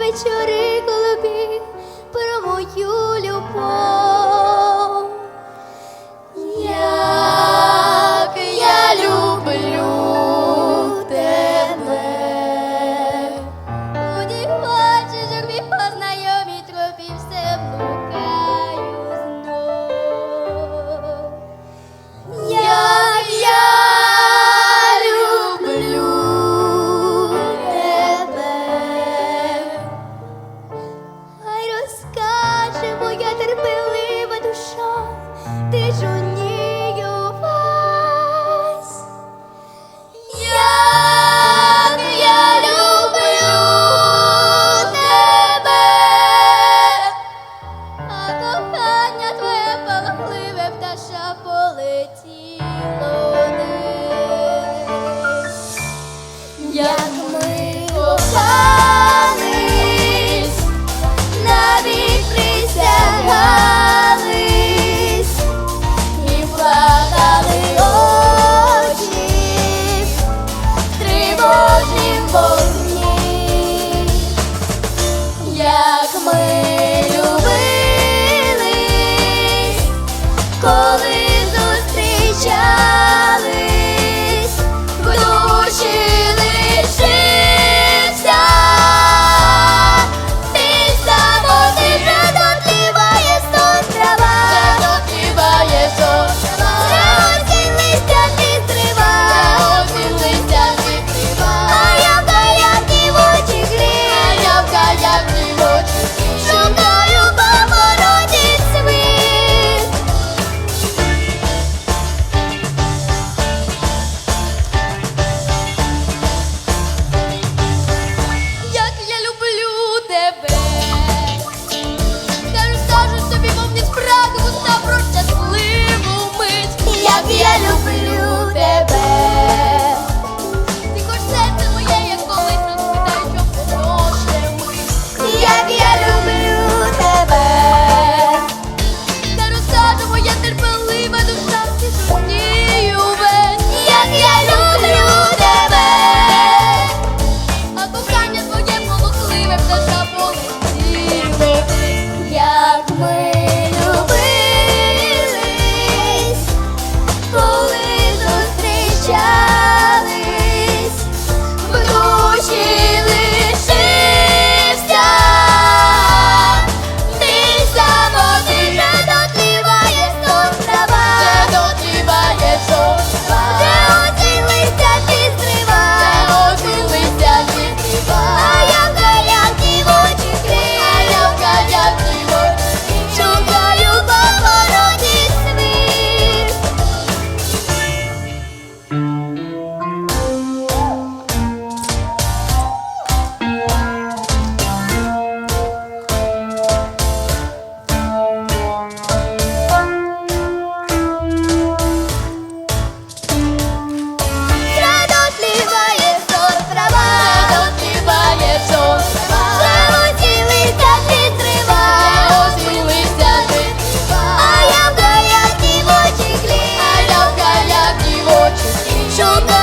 вечори голубі про мою любов. Beijo. yo